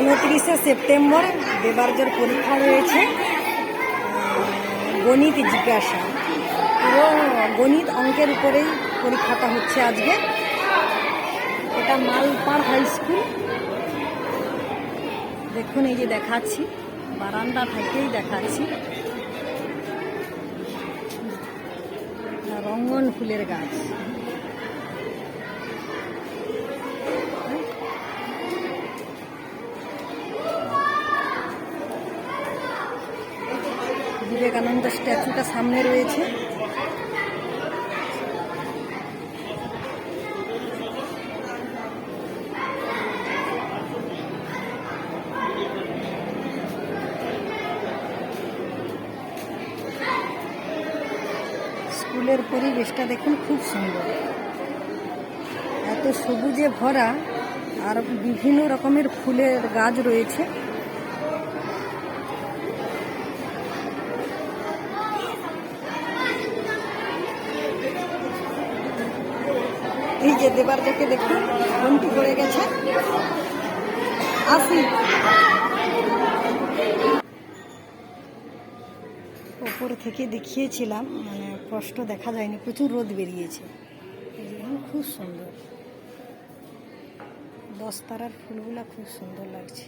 উনত্রিশে সেপ্টেম্বর দেবার্যর পরীক্ষা রয়েছে। গণিত জিজ্ঞাসা। পুরো গণিত অঙ্কের উপরেই পরীক্ষাটা হচ্ছে আজকে। এটা মালপাড় হাই স্কুল। দেখুন, এই যে দেখাচ্ছি। বারান্দা থেকেই দেখাচ্ছি। রঙ্গন ফুলের গাছ। বিবেকানন্দ স্ট্যাচুটা সামনে রয়েছে। স্কুলের পরিবেশটা দেখুন খুব সুন্দর। এত সবুজে ভরা আর বিভিন্ন রকমের ফুলের গাছ রয়েছে। এই যে দেবার যাকে দেখুন ঘন্টি পড়ে গেছে। আসি। ওপর থেকে দেখিয়েছিলাম মানে কষ্ট দেখা যায়নি, প্রচুর রোদ বেরিয়েছে। খুব সুন্দর। দশ তারার ফুলগুলা খুব সুন্দর লাগছে।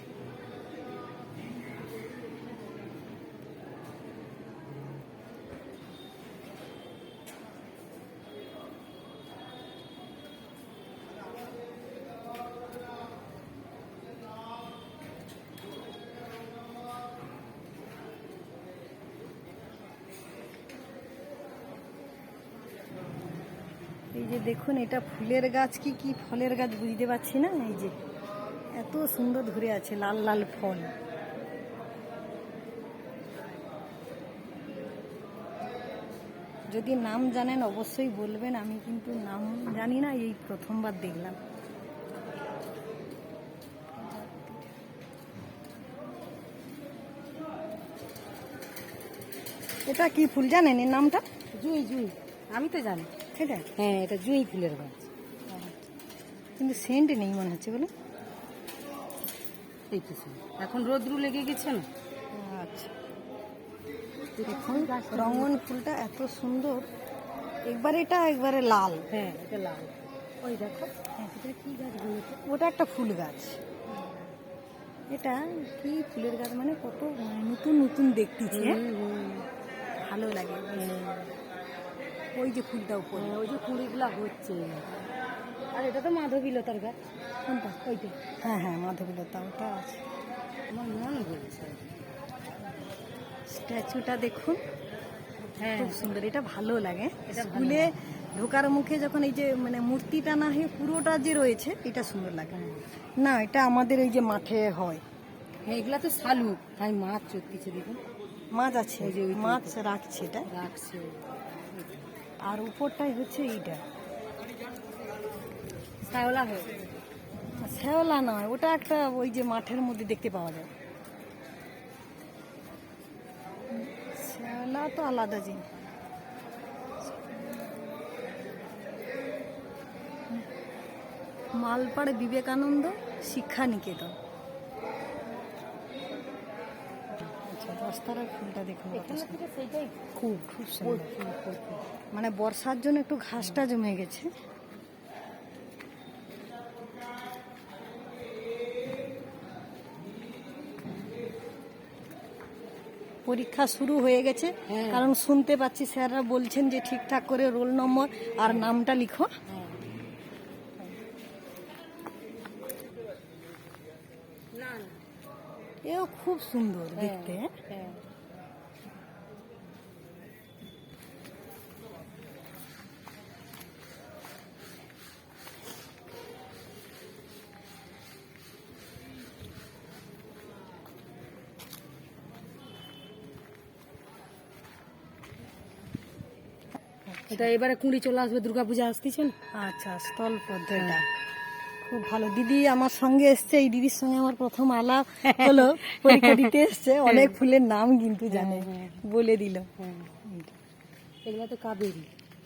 এই যে দেখুন, এটা ফুলের গাছ, কি কি ফলের গাছ বুঝতে পারছি না? এই যে এত সুন্দর ধরে আছে, লাল লাল ফল। যদি নাম জানেন, অবশ্যই বলবেন। আমি কিন্তু নাম জানি না, এই প্রথমবার দেখলাম। এটা কি ফুল জানেন এর নামটা? জুই জুই। আমি তো জানি। এটা? হ্যাঁ এটা জুঁই ফুলের গাছ। কিন্তু সেন্ট নেই মনে হচ্ছে বলে এই তো সেই। এখন রোদ্রু লেগে গেছে না? আচ্ছা। দেখুন রঙন ফুলটা এত সুন্দর। একবার এটা একবারে লাল। হ্যাঁ এটা লাল। ওই দেখো হ্যাঁ এটা কি গাছ বলেছে? ওটা একটা ফুল গাছ। এটা কি ফুলের গাছ মানে কত নতুন নতুন দেখতেছি হ্যাঁ? ভালো লাগে। ওই যে ফুলটা উপরে। ওই যে কুড়িগুলা হচ্ছে। আর এটা তো মাধবীলতার গাছ। কোনটা? ওইটা? হ্যাঁ হ্যাঁ মাধবীলতা ওটা আছে। আমার মন বলছে স্ট্যাচুটা দেখুন। হ্যাঁ। খুব সুন্দর। এটা ভালো লাগে। স্কুলে ঢোকার মুখে যখন এই যে মানে মূর্তিটা না হয়ে পুরোটা যে রয়েছে এটা সুন্দর লাগে। না এটা আমাদের এই যে মাঠে হয়। হ্যাঁ এগুলা তো শালুক তাই মাছ চড়তেছে দেখুন। মাছ আছে। যে ওই মাছ রাখছে এটা। রাখছে। আর উপরটাই হচ্ছে এইটা। শ্যাওলা হয়ে শ্যাওলা নয়, ওটা একটা ওই যে মাঠের মধ্যে দেখতে পাওয়া যায়। শ্যাওলা তো আলাদা জিনিস। মালপাড় বিবেকানন্দ শিক্ষা নিকেতন আচ্ছা দশতারার ফুলটা দেখুন খুব খুব সুন্দর। মানে বর্ষার জন্য একটু ঘাসটা জমে গেছে। পরীক্ষা শুরু হয়ে গেছে। হ্যাঁ। কারণ শুনতে পাচ্ছি স্যাররা বলছেন যে ঠিকঠাক করে রোল নম্বর আর নামটা লিখো হ্যাঁ না না এও খুব সুন্দর দেখতে। হ্যাঁ? হ্যাঁ এটা এবারে কুড়ি চলে আসবে দুর্গাপূজা আসতেছে না আচ্ছা স্থল পদ্মটা। খুব ভালো। দিদি আমার সঙ্গে এসছে এই দিদির সঙ্গে আমার প্রথম আলাপ হলো পরীক্ষা দিতে এসছে। অনেক ফুলের নাম কিন্তু জানে হ্যাঁ। বলে দিল। এগুলো তো কাবেরি।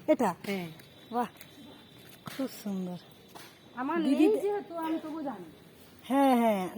এটা? হ্যাঁ। বাহ খুব সুন্দর। আমার দিদি- যেহেতু আমি তবু জানি। হ্যাঁ হ্যাঁ।